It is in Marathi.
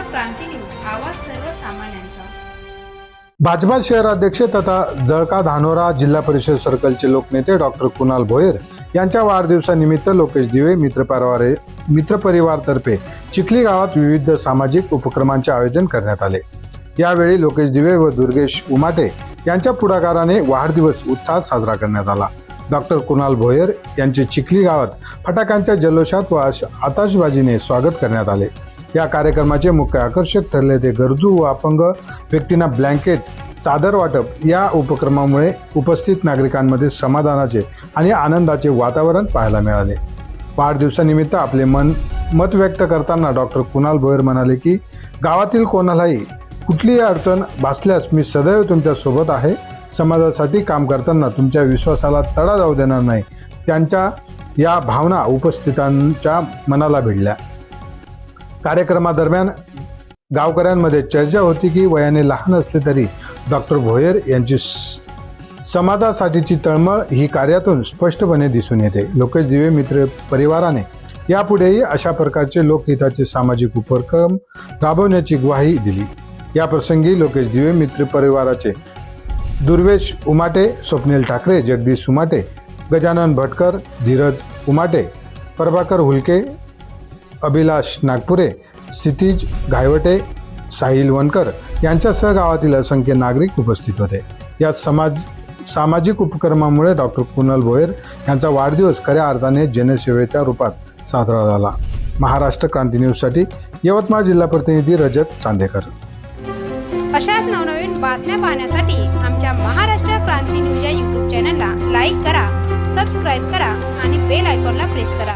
क्रांती न्यूज आवाज सर्वसामान्यांचा. भाजपा शहराध्यक्ष तथा जळका धानोरा जिल्हा परिषद सर्कलचे लोकनेते डॉक्टर कुणाल भोयर यांच्या वाढदिवसानिमित्त लोकेश दिवे मित्रपरिवारे मित्रपरिवारतर्फे चिखली गावात विविध सामाजिक उपक्रमांचे आयोजन करण्यात आले. यावेळी लोकेश दिवे व दुर्गेश उमाटे यांच्या पुढाकाराने वाढदिवस उत्साहात साजरा करण्यात आला. डॉक्टर कुणाल भोयर यांचे चिखली गावात फटाक्यांच्या जल्लोषात व आताशबाजीने स्वागत करण्यात आले. या कार्यक्रमाचे मुख्य आकर्षक ठरले ते गरजू व अपंग व्यक्तींना ब्लँकेट चादर वाटप या उपक्रमामुळे उपस्थित नागरिकांमध्ये समाधानाचे आणि आनंदाचे वातावरण पाहायला मिळाले. वाढदिवसानिमित्त आपले मन मत व्यक्त करताना डॉक्टर कुणाल भोयर म्हणाले की गावातील कोणालाही कुठलीही अडचण भासल्यास मी सदैव तुमच्यासोबत आहे. समाजासाठी काम करताना तुमच्या विश्वासाला तडा जाऊ देणार नाही. त्यांच्या या भावना उपस्थितांच्या मनाला भिडल्या. कार्यक्रमादरम्यान गावकऱ्यांमध्ये चर्चा होती की वयाने लहान असले तरी डॉक्टर भोयर यांची स- समाजासाठीची तळमळ ही कार्यातून स्पष्टपणे दिसून येते. लोकेश दिवे मित्र परिवाराने यापुढेही अशा प्रकारचे लोकहिताचे सामाजिक उपक्रम राबवण्याची ग्वाही दिली. या प्रसंगी लोकेश दिवे मित्र परिवाराचे दुर्वेश उमाटे स्वप्नील ठाकरे जगदीश उमाटे गजानन भटकर धीरज उमाटे प्रभाकर हुलके अभिलाष नागपुरे क्षितिज घायवटे साहिल वनकर यांच्यासह गावातील असंख्य नागरिक उपस्थित होते. यात समाज सामाजिक उपक्रमामुळे डॉक्टर कुणाल भोयर यांचा वाढदिवस खऱ्या अर्थाने जनसेवेच्या रूपात साजरा झाला. महाराष्ट्र क्रांती न्यूजसाठी यवतमाळ जिल्हा प्रतिनिधी रजत चांदेकर. अशाच नवनवीन बातम्या पाहण्यासाठी आमच्या महाराष्ट्र क्रांती न्यूज या यूट्यूब चॅनलला लाईक करा सबस्क्राईब करा आणि बेल आयकॉनला प्रेस करा.